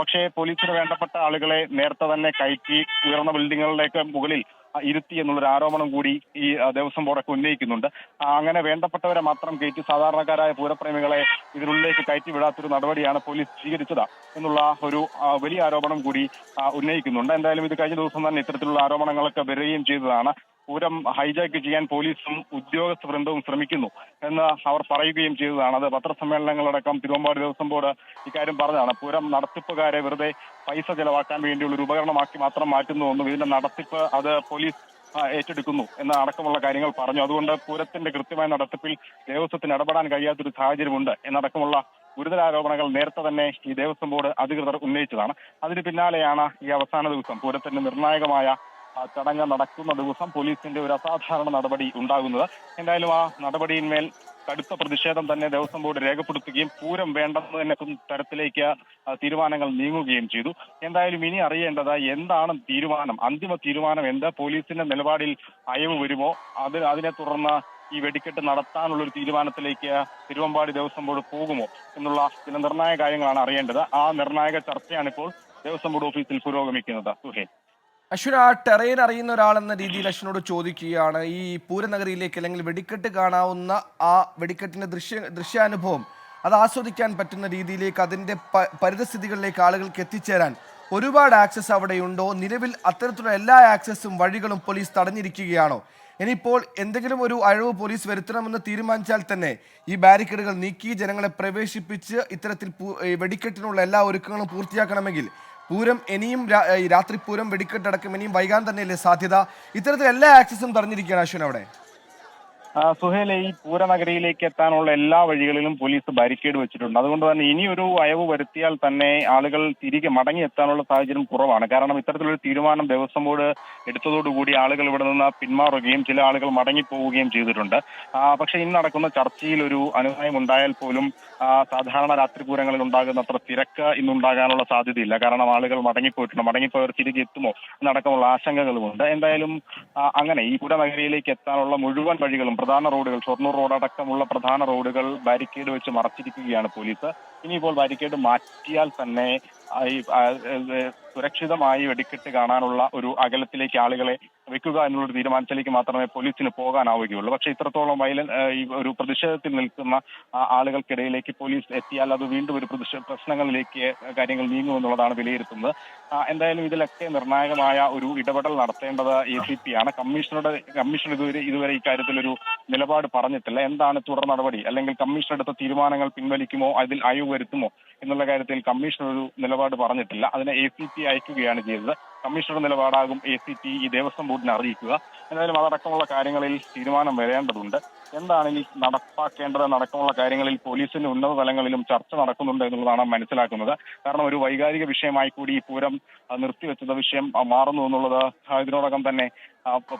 S7: പക്ഷേ പോലീസിന് വേണ്ടപ്പെട്ട ആളുകളെ നേരത്തെ തന്നെ കയറ്റി ഉയർന്ന ബിൽഡിങ്ങുകളിലേക്ക് മുകളിൽ ഇരുത്തി എന്നുള്ളൊരു ആരോപണം കൂടി ഈ ദേവസ്വം ബോർഡൊക്കെ ഉന്നയിക്കുന്നുണ്ട്. അങ്ങനെ വേണ്ടപ്പെട്ടവരെ മാത്രം കയറ്റി സാധാരണക്കാരായ പൂരപ്രേമികളെ ഇതിനുള്ളിലേക്ക് കയറ്റി വിടാത്തൊരു നടപടിയാണ് പോലീസ് സ്വീകരിച്ചത് എന്നുള്ള ഒരു വലിയ ആരോപണം കൂടി ഉന്നയിക്കുന്നുണ്ട്. എന്തായാലും ഇത് കഴിഞ്ഞ ദിവസം തന്നെ ഇത്തരത്തിലുള്ള ആരോപണങ്ങളൊക്കെ വരികയും ചെയ്തതാണ്. പൂരം ഹൈജാക്ക് ചെയ്യാൻ പോലീസും ഉദ്യോഗസ്ഥ വൃന്ദവും ശ്രമിക്കുന്നു എന്ന് അവർ പറയുകയും ചെയ്തതാണ്. അത് പത്രസമ്മേളനങ്ങളടക്കം തിരുവമ്പാട് ദേവസ്വം ബോർഡ് ഇക്കാര്യം പറഞ്ഞതാണ്. പൂരം നടത്തിപ്പുകാരെ വെറുതെ പൈസ ചെലവാക്കാൻ വേണ്ടിയുള്ള ഒരു ഉപകരണമാക്കി മാത്രം മാറ്റുന്നു എന്നും ഇതിന്റെ നടത്തിപ്പ് അത് പോലീസ് ഏറ്റെടുക്കുന്നു എന്ന അടക്കമുള്ള കാര്യങ്ങൾ പറഞ്ഞു. അതുകൊണ്ട് പൂരത്തിന്റെ കൃത്യമായ നടത്തിപ്പിൽ ദേവസ്വത്തിന് ഇടപെടാൻ കഴിയാത്തൊരു സാഹചര്യമുണ്ട് എന്നടക്കമുള്ള ഗുരുതരാരോപണങ്ങൾ നേരത്തെ തന്നെ ഈ ദേവസ്വം ബോർഡ് അധികൃതർ ഉന്നയിച്ചതാണ്. അതിന് പിന്നാലെയാണ് ഈ അവസാന ദിവസം പൂരത്തിന്റെ നിർണായകമായ ചടങ്ങ് നടക്കുന്ന ദിവസം പോലീസിന്റെ ഒരു അസാധാരണ നടപടി ഉണ്ടാകുന്നത്. എന്തായാലും ആ നടപടിയിന്മേൽ കടുത്ത പ്രതിഷേധം തന്നെ ദേവസ്വം ബോർഡ് രേഖപ്പെടുത്തുകയും പൂരം വേണ്ടെന്ന് തന്നെ തരത്തിലേക്ക് തീരുമാനങ്ങൾ നീങ്ങുകയും ചെയ്തു. എന്തായാലും ഇനി അറിയേണ്ടത് എന്താണ് തീരുമാനം? അന്തിമ തീരുമാനം എന്താ? പോലീസിന്റെ നിലപാടിൽ അയവ് വരുമോ? അത് അതിനെ തുടർന്ന് ഈ വെടിക്കെട്ട് നടത്താനുള്ള ഒരു തീരുമാനത്തിലേക്ക് തിരുവമ്പാടി ദേവസ്വം ബോർഡ് പോകുമോ എന്നുള്ള ചില നിർണായക കാര്യങ്ങളാണ് അറിയേണ്ടത്. ആ നിർണായക ചർച്ചയാണ് ഇപ്പോൾ ദേവസ്വം ബോർഡ് ഓഫീസിൽ പുരോഗമിക്കുന്നത്. സുഹേൽ.
S6: അശ്വിൻ ആ ടെറൈൻ അറിയുന്ന ഒരാളെന്ന രീതിയിൽ അശ്വിനോട് ചോദിക്കുകയാണ്. ഈ പൂരനഗരിയിലേക്ക് അല്ലെങ്കിൽ വെടിക്കെട്ട് കാണാവുന്ന ആ വെടിക്കെട്ടിന്റെ ദൃശ്യ ദൃശ്യാനുഭവം അത് ആസ്വദിക്കാൻ പറ്റുന്ന രീതിയിലേക്ക് അതിന്റെ പരിതസ്ഥിതികളിലേക്ക് ആളുകൾക്ക് എത്തിച്ചേരാൻ ഒരുപാട് ആക്സസ് അവിടെയുണ്ടോ? നിലവിൽ അത്തരത്തിലുള്ള എല്ലാ ആക്സസും വഴികളും പോലീസ് തടഞ്ഞിരിക്കുകയാണോ? ഇനിയിപ്പോൾ എന്തെങ്കിലും ഒരു അഴിവ് പോലീസ് വരുത്തണമെന്ന് തീരുമാനിച്ചാൽ തന്നെ ഈ ബാരിക്കേഡുകൾ നീക്കി ജനങ്ങളെ പ്രവേശിപ്പിച്ച് ഇത്തരത്തിൽ വെടിക്കെട്ടിനുള്ള എല്ലാ ഒരുക്കങ്ങളും പൂർത്തിയാക്കണമെങ്കിൽ പൂരം ഇനിയും രാത്രി പൂരം വെടിക്കെട്ടടക്കം ഇനിയും വൈകാൻ തന്നെയല്ലേ സാധ്യത? ഇത്തരത്തിൽ എല്ലാ ആക്സസും തടഞ്ഞിരിക്കുകയാണ് അശ്വിൻ അവിടെ.
S7: സുഹേലെ ഈ പൂരനഗരിയിലേക്ക് എത്താനുള്ള എല്ലാ വഴികളിലും പോലീസ് ബാരിക്കേഡ് വെച്ചിട്ടുണ്ട്. അതുകൊണ്ട് തന്നെ ഇനി ഒരു അയവ് വരുത്തിയാൽ തന്നെ ആളുകൾ തിരികെ മടങ്ങി എത്താനുള്ള സാഹചര്യം കുറവാണ്. കാരണം ഇത്തരത്തിലൊരു തീരുമാനം ദേവസ്വം ബോർഡ് എടുത്തതോടുകൂടി ആളുകൾ ഇവിടെ നിന്ന് പിന്മാറുകയും ചില ആളുകൾ മടങ്ങിപ്പോവുകയും ചെയ്തിട്ടുണ്ട്. പക്ഷെ പക്ഷേ ഇന്ന് നടക്കുന്ന ചർച്ചയിൽ ഒരു അനുനയം ഉണ്ടായാൽ പോലും സാധാരണ രാത്രി പൂരങ്ങളിൽ ഉണ്ടാകുന്ന അത്ര തിരക്ക് ഇന്നുണ്ടാകാനുള്ള സാധ്യതയില്ല. കാരണം ആളുകൾ മടങ്ങിപ്പോയിട്ടുണ്ട്. മടങ്ങിപ്പോയവർ തിരികെ എത്തുമോ? എന്നടക്കമുള്ള ആശങ്കകളുമുണ്ട്. എന്തായാലും അങ്ങനെ ഈ പൂരനഗരിയിലേക്ക് എത്താനുള്ള മുഴുവൻ വഴികളും പ്രധാന റോഡുകൾ ഷൊർണൂർ റോഡ് അടക്കമുള്ള പ്രധാന റോഡുകൾ ബാരിക്കേഡ് വെച്ച് മറച്ചിരിക്കുകയാണ് പോലീസ്. ഇനിയിപ്പോൾ ബാരിക്കേഡ് മാറ്റിയാൽ തന്നെ സുരക്ഷിതമായി വെടിക്കെട്ട് കാണാനുള്ള ഒരു അകലത്തിലേക്ക് ആളുകളെ വെക്കുക എന്നുള്ളൊരു തീരുമാനത്തിലേക്ക് മാത്രമേ പോലീസിന് പോകാനാവുകയുള്ളൂ. പക്ഷേ ഇത്രത്തോളം വയലൻ ഈ ഒരു പ്രതിഷേധത്തിൽ നിൽക്കുന്ന ആളുകൾക്കിടയിലേക്ക് പോലീസ് എത്തിയാൽ അത് വീണ്ടും ഒരു പ്രതിഷേധ പ്രശ്നങ്ങളിലേക്ക് കാര്യങ്ങൾ നീങ്ങുമെന്നുള്ളതാണ് വിലയിരുത്തുന്നത്. എന്തായാലും ഇതിലൊക്കെ നിർണായകമായ ഒരു ഇടപെടൽ നടത്തേണ്ടത് എ സി പി ആണ്. കമ്മീഷണറുടെ കമ്മീഷൻ ഇതുവരെ ഇതുവരെ ഇക്കാര്യത്തിൽ ഒരു നിലപാട് പറഞ്ഞിട്ടില്ല. എന്താണ് തുടർ നടപടി? അല്ലെങ്കിൽ കമ്മീഷൻ എടുത്ത തീരുമാനങ്ങൾ പിൻവലിക്കുമോ? അതിൽ അയവ് വരുത്തുമോ? എന്നുള്ള കാര്യത്തിൽ കമ്മീഷൻ ഒരു നിലപാട് പറഞ്ഞിട്ടില്ല. അതിനെ എ സി പി അയക്കുകയാണ് ചെയ്തത്. കമ്മീഷണർ നിലപാടാകും എ സി ടി ഈ ദേവസ്വം ബോർഡിനെ അറിയിക്കുക. എന്തായാലും അതടക്കമുള്ള കാര്യങ്ങളിൽ തീരുമാനം വരേണ്ടതുണ്ട്. എന്താണ് ഇനി നടപ്പാക്കേണ്ടത് നടക്കമുള്ള കാര്യങ്ങളിൽ പോലീസിന്റെ ഉന്നത തലങ്ങളിലും ചർച്ച നടക്കുന്നുണ്ട് എന്നുള്ളതാണ് മനസ്സിലാക്കുന്നത്. കാരണം ഒരു വൈകാരിക വിഷയമായി കൂടി ഈ പൂരം നിർത്തിവെച്ചത് വിഷയം മാറുന്നു എന്നുള്ളത് ഇതിനോടകം തന്നെ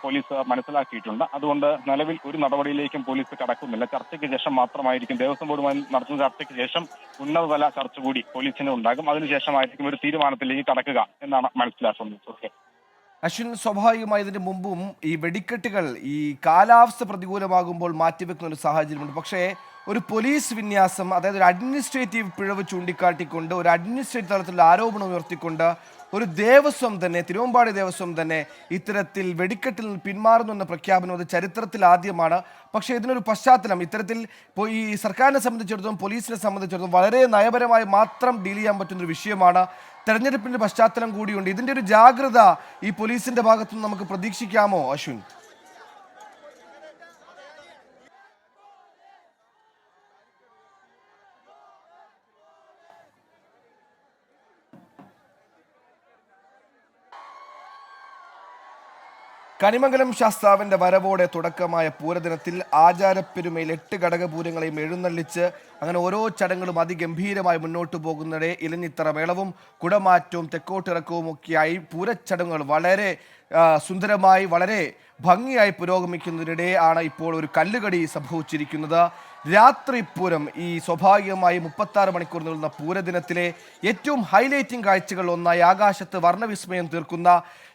S7: പോലീസ് മനസ്സിലാക്കിയിട്ടുണ്ട്. അതുകൊണ്ട് നിലവിൽ ഒരു നടപടിയിലേക്കും പോലീസ് കടക്കുന്നില്ല. ചർച്ചയ്ക്ക് ശേഷം മാത്രമായിരിക്കും. ദേവസ്വം ബോർഡുമായി നടത്തുന്ന ചർച്ചയ്ക്ക് ശേഷം ഉന്നതതല ചർച്ച കൂടി പോലീസിന് ഉണ്ടാകും. അതിനുശേഷമായിരിക്കും ഒരു തീരുമാനത്തിലേക്ക് കടക്കുക എന്നാണ് മനസ്സിലാക്കുന്നത്. ഓക്കെ.
S6: അശ്വിൻ സ്വാഭാവികമായി ഇതിന് മുമ്പും ഈ വെടിക്കെട്ടുകൾ ഈ കാലാവസ്ഥ പ്രതികൂലമാകുമ്പോൾ മാറ്റിവെക്കുന്ന ഒരു സാഹചര്യമുണ്ട്. പക്ഷേ ഒരു പോലീസ് വിന്യാസം അതായത് ഒരു അഡ്മിനിസ്ട്രേറ്റീവ് പിഴവ് ചൂണ്ടിക്കാട്ടിക്കൊണ്ട് ഒരു അഡ്മിനിസ്ട്രേറ്റീവ് തലത്തിലുള്ള ആരോപണം ഉയർത്തിക്കൊണ്ട് ഒരു ദേവസ്വം തന്നെ തിരുവമ്പാടി ദേവസ്വം തന്നെ ഇത്തരത്തിൽ വെടിക്കെട്ടിൽ പിന്മാറുന്നു എന്ന പ്രഖ്യാപനം അത് ചരിത്രത്തിൽ ആദ്യമാണ്. പക്ഷേ ഇതിനൊരു പശ്ചാത്തലം. ഇത്തരത്തിൽ ഇപ്പോൾ ഈ സർക്കാരിനെ സംബന്ധിച്ചിടത്തോളം പോലീസിനെ സംബന്ധിച്ചിടത്തോളം വളരെ നയപരമായി മാത്രം ഡീൽ ചെയ്യാൻ പറ്റുന്ന ഒരു വിഷയമാണ്. തെരഞ്ഞെടുപ്പിന്റെ പശ്ചാത്തലം കൂടിയുണ്ട്. ഇതിന്റെ ഒരു ജാഗ്രത ഈ പോലീസിന്റെ ഭാഗത്തുനിന്ന് നമുക്ക് പ്രതീക്ഷിക്കാമോ അശ്വിൻ? കനിമംഗലം ശാസ്താവിന്റെ വരവോടെ തുടക്കമായ പൂരദിനത്തിൽ ആചാരപ്പെരുമയിൽ എട്ട് ഘടകപൂരങ്ങളെയും എഴുന്നള്ളിച്ച് അങ്ങനെ ഓരോ ചടങ്ങുകളും അതിഗംഭീരമായി മുന്നോട്ടു പോകുന്നിടെ ഇലഞ്ഞിത്തറ മേളവും കുടമാറ്റവും തെക്കോട്ടിറക്കവും ഒക്കെയായി പൂരച്ചടങ്ങുകൾ വളരെ സുന്ദരമായി വളരെ ഭംഗിയായി പുരോഗമിക്കുന്നതിനിടെ ആണ് ഇപ്പോൾ ഒരു കല്ലുകടി സംഭവിച്ചിരിക്കുന്നത്. രാത്രി പൂരം ഈ സ്വാഭാവികമായി മുപ്പത്തി ആറ് മണിക്കൂർ നീളുന്ന പൂരദിനത്തിലെ ഏറ്റവും ഹൈലൈറ്റിംഗ് കാഴ്ചകൾ ഒന്നായി ആകാശത്ത് വർണവിസ്മയം തീർക്കുന്ന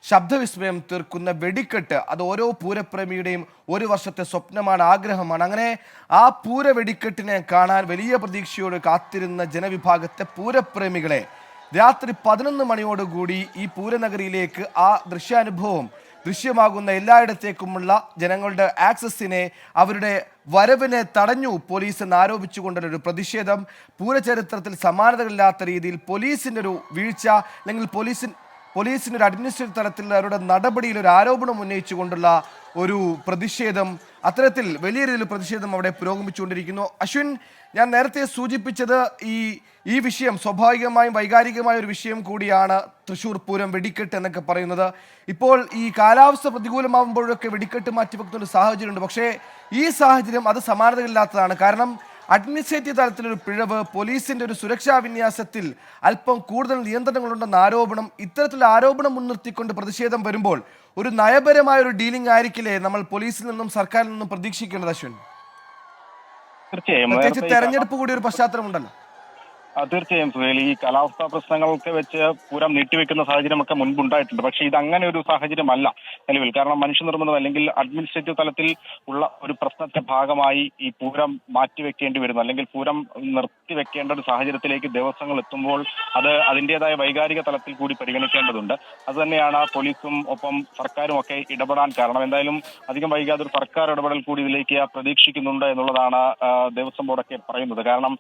S6: ശബ്ദവിസ്മയം തീർക്കുന്ന വെടിക്കെട്ട്. അത് ഓരോ പൂരപ്രേമിയുടെയും ഒരു വർഷത്തെ സ്വപ്നമാണ് ആഗ്രഹമാണ്. അങ്ങനെ ആ പൂര വെടിക്കെട്ടിനെ കാണാൻ വലിയ പ്രതീക്ഷയോട് കാത്തിരുന്ന ജനവിഭാഗത്തെ പൂരപ്രേമികളെ രാത്രി പതിനൊന്ന് മണിയോടുകൂടി ഈ പൂരനഗരിയിലേക്ക് ആ ദൃശ്യാനുഭവം ദൃശ്യമാകുന്ന എല്ലായിടത്തേക്കുമുള്ള ജനങ്ങളുടെ ആക്സസിനെ അവരുടെ വരവിനെ തടഞ്ഞു പോലീസ് എന്ന് ആരോപിച്ചുകൊണ്ടുള്ള ഒരു പ്രതിഷേധം. പൂരചരിത്രത്തിൽ സമാനതകളില്ലാത്ത രീതിയിൽ പോലീസിന്റെ ഒരു വീഴ്ച അല്ലെങ്കിൽ പോലീസിൻ പോലീസിന്റെ ഒരു അഡ്മിനിസ്ട്രേറ്റീവ് തലത്തിൽ അവരുടെ നടപടിയിൽ ഒരു ആരോപണം ഉന്നയിച്ചുകൊണ്ടുള്ള ഒരു പ്രതിഷേധം അത്തരത്തിൽ വലിയ രീതിയിൽ പ്രതിഷേധം അവിടെ പുരോഗമിച്ചുകൊണ്ടിരിക്കുന്നു. അശ്വിൻ ഞാൻ നേരത്തെ സൂചിപ്പിച്ചത് ഈ ഈ വിഷയം സ്വാഭാവികമായും വൈകാരികമായ ഒരു വിഷയം കൂടിയാണ് തൃശ്ശൂർ പൂരം വെടിക്കെട്ട് എന്നൊക്കെ പറയുന്നത്. ഇപ്പോൾ ഈ കാലാവസ്ഥ പ്രതികൂലമാകുമ്പോഴൊക്കെ വെടിക്കെട്ട് മാറ്റിവെക്കുന്ന ഒരു സാഹചര്യമുണ്ട്. പക്ഷേ ഈ സാഹചര്യം അത് സമാനതകളില്ലാത്തതാണ്. കാരണം അഡ്മിനിസ്ട്രേറ്റീവ് തലത്തിലൊരു പിഴവ് പോലീസിന്റെ ഒരു സുരക്ഷാ വിന്യാസത്തിൽ അല്പം കൂടുതൽ നിയന്ത്രണങ്ങളുണ്ടെന്ന ആരോപണം ഇത്തരത്തിലുള്ള ആരോപണം മുൻനിർത്തിക്കൊണ്ട് പ്രതിഷേധം വരുമ്പോൾ ഒരു നയപരമായ ഒരു ഡീലിംഗ് ആയിരിക്കില്ലേ നമ്മൾ പോലീസിൽ നിന്നും സർക്കാരിൽ നിന്നും പ്രതീക്ഷിക്കേണ്ടത് അശ്വിൻ?
S7: തീർച്ചയായും.
S6: തെരഞ്ഞെടുപ്പ് കൂടി ഒരു പശ്ചാത്തലമുണ്ടല്ലോ.
S7: തീർച്ചയായും സുഹേൽ ഈ കാലാവസ്ഥാ പ്രശ്നങ്ങളൊക്കെ വെച്ച് പൂരം നീട്ടിവെക്കുന്ന സാഹചര്യമൊക്കെ മുൻപുണ്ടായിട്ടുണ്ട്. പക്ഷേ ഇത് അങ്ങനെ ഒരു സാഹചര്യമല്ല നിലവിൽ. കാരണം മനുഷ്യനിർമ്മിതം അല്ലെങ്കിൽ അഡ്മിനിസ്ട്രേറ്റീവ് തലത്തിൽ ഉള്ള ഒരു പ്രശ്നത്തിന്റെ ഭാഗമായി ഈ പൂരം മാറ്റിവെക്കേണ്ടി വരുന്നു. അല്ലെങ്കിൽ പൂരം നിർത്തിവെക്കേണ്ട ഒരു സാഹചര്യത്തിലേക്ക് ദിവസങ്ങൾ എത്തുമ്പോൾ അത് അതിന്റെതായ വൈകാരിക തലത്തിൽ കൂടി പരിഗണിക്കേണ്ടതുണ്ട്. അതുതന്നെയാണ് പോലീസും ഒപ്പം സർക്കാരും ഒക്കെ ഇടപെടാൻ കാരണം. എന്തായാലും അധികം വൈകാതെ ഒരു സർക്കാർ ഇടപെടൽ കൂടി ഇതിലേക്ക് പ്രതീക്ഷിക്കുന്നുണ്ട് എന്നുള്ളതാണ് ദേവസ്വം ബോർഡൊക്കെ പറയുന്നത്. കാരണം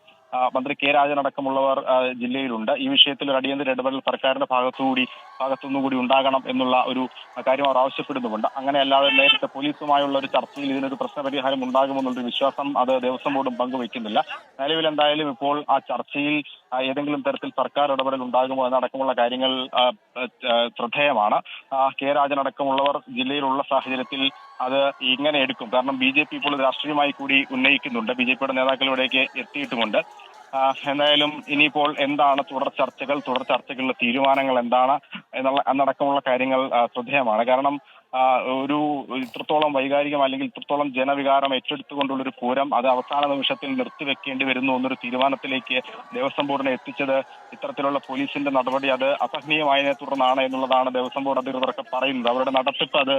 S7: മന്ത്രി കെ രാജൻ അടക്കമുള്ളവർ ജില്ലയിലുണ്ട്. ഈ വിഷയത്തിൽ ഒരു അടിയന്തര ഇടപെടൽ സർക്കാരിന്റെ ഭാഗത്തുകൂടി ഭാഗത്തുനിന്നുകൂടി ഉണ്ടാകണം എന്നുള്ള ഒരു കാര്യം അവർ ആവശ്യപ്പെടുന്നുമുണ്ട്. അങ്ങനെ അല്ലാതെ നേരത്തെ പോലീസുമായുള്ള ഒരു ചർച്ചയിൽ ഇതിനൊരു പ്രശ്നപരിഹാരം ഉണ്ടാകുമെന്നുള്ളൊരു വിശ്വാസം അത് ദേവസ്വം ബോർഡും പങ്കുവയ്ക്കുന്നില്ല. നിലവിൽ എന്തായാലും ഇപ്പോൾ ആ ചർച്ചയിൽ ഏതെങ്കിലും തരത്തിൽ സർക്കാർ ഇടപെടൽ ഉണ്ടാകുമോ എന്നടക്കമുള്ള കാര്യങ്ങൾ ശ്രദ്ധേയമാണ്. കെ രാജൻ അടക്കമുള്ളവർ ജില്ലയിലുള്ള സാഹചര്യത്തിൽ അത് ഇങ്ങനെ എടുക്കും. കാരണം ബി ജെ പി ഇപ്പോൾ രാഷ്ട്രീയമായി കൂടി ഉന്നയിക്കുന്നുണ്ട്. ബി ജെ പിയുടെ നേതാക്കളിവിടേക്ക് എത്തിയിട്ടുമുണ്ട്. എന്തായാലും ഇനിയിപ്പോൾ എന്താണ് തുടർ ചർച്ചകൾ? തുടർ ചർച്ചകളിലെ തീരുമാനങ്ങൾ എന്താണ്? എന്നുള്ള അന്നടക്കമുള്ള കാര്യങ്ങൾ ശ്രദ്ധേയമാണ്. കാരണം ഒരു ഇത്രത്തോളം വൈകാരികം അല്ലെങ്കിൽ ഇത്രത്തോളം ജനവികാരം ഏറ്റെടുത്തുകൊണ്ടുള്ള ഒരു പൂരം അത് അവസാന നിമിഷത്തിൽ നിർത്തിവെക്കേണ്ടി വരുന്നു എന്നൊരു തീരുമാനത്തിലേക്ക് ദേവസ്വം ബോർഡിനെ എത്തിച്ചത് ഇത്തരത്തിലുള്ള പോലീസിന്റെ നടപടി അത് അസഹനീയമായതിനെ തുടർന്നാണ് എന്നുള്ളതാണ് ദേവസ്വം ബോർഡ് അധികൃതരൊക്കെ പറയുന്നത്. അവരുടെ നടത്തിപ്പ് അത്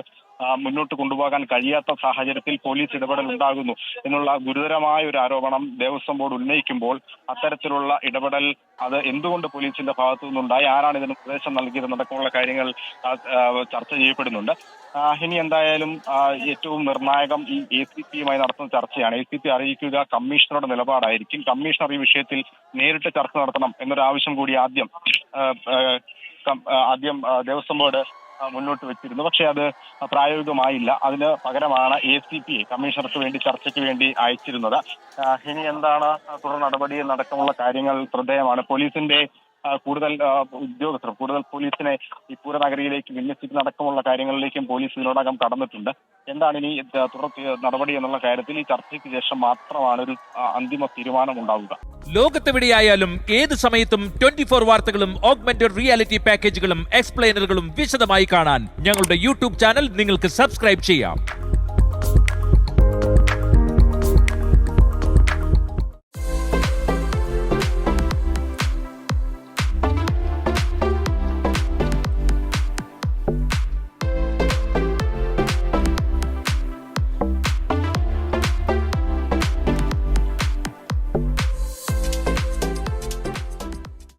S7: മുന്നോട്ട് കൊണ്ടുപോകാൻ കഴിയാത്ത സാഹചര്യത്തിൽ പോലീസ് ഇടപെടൽ ഉണ്ടാകുന്നു എന്നുള്ള ഗുരുതരമായ ഒരു ആരോപണം ദേവസ്വം ബോർഡ് ഉന്നയിക്കുമ്പോൾ അത്തരത്തിലുള്ള ഇടപെടൽ അത് എന്തുകൊണ്ട് പോലീസിന്റെ ഭാഗത്തു നിന്നുണ്ടായി ആരാണ് ഇതിന് നിർദ്ദേശം നൽകിയത് നടക്കമുള്ള കാര്യങ്ങൾ ചർച്ച ചെയ്യപ്പെടുന്നുണ്ട്. ഇനി എന്തായാലും ഏറ്റവും നിർണായകം ഈ എ സി പിയുമായി നടത്തുന്ന ചർച്ചയാണ്. എ സി പി അറിയിക്കുക കമ്മീഷണറുടെ നിലപാടായിരിക്കും. കമ്മീഷണർ ഈ വിഷയത്തിൽ നേരിട്ട് ചർച്ച നടത്തണം എന്നൊരു ആവശ്യം കൂടി ആദ്യം ആദ്യം ദേവസ്വം ബോർഡ് മുന്നോട്ട് വെച്ചിരുന്നു. പക്ഷേ അത് പ്രായോഗികമായില്ല. അതിന് പകരമാണ് എ സി പി കമ്മീഷണർക്ക് വേണ്ടി ചർച്ചയ്ക്ക് വേണ്ടി അയച്ചിരുന്നത്. ഇനി എന്താണ് തുടർ നടപടി എന്നടക്കമുള്ള കാര്യങ്ങൾ ശ്രദ്ധേയമാണ്. പോലീസിന്റെ കൂടുതൽ ഉദ്യോഗസ്ഥർ കൂടുതൽ പോലീസിനെ ഈ പൂരനഗരിയിലേക്ക് വിന്യസിക്കുന്ന അടക്കമുള്ള കാര്യങ്ങളിലേക്കും പോലീസ് ഇതിനോടകം കടന്നിട്ടുണ്ട്. എന്താണ് ഇനി തുടർ നടപടി എന്നുള്ള കാര്യത്തിൽ ഈ ചർച്ചയ്ക്ക് ശേഷം മാത്രമാണ് ഒരു അന്തിമ തീരുമാനം ഉണ്ടാവുക
S8: ലോകത്തെവിടെയായാലും ഏത് സമയത്തും ട്വന്റി ഫോർ വാർത്തകളും ഓഗ്മെന്റഡ് റിയാലിറ്റി പാക്കേജുകളും എക്സ്പ്ലെയിനറുകളും വിശദമായി കാണാൻ ഞങ്ങളുടെ യൂട്യൂബ് ചാനൽ നിങ്ങൾക്ക് സബ്സ്ക്രൈബ് ചെയ്യാം.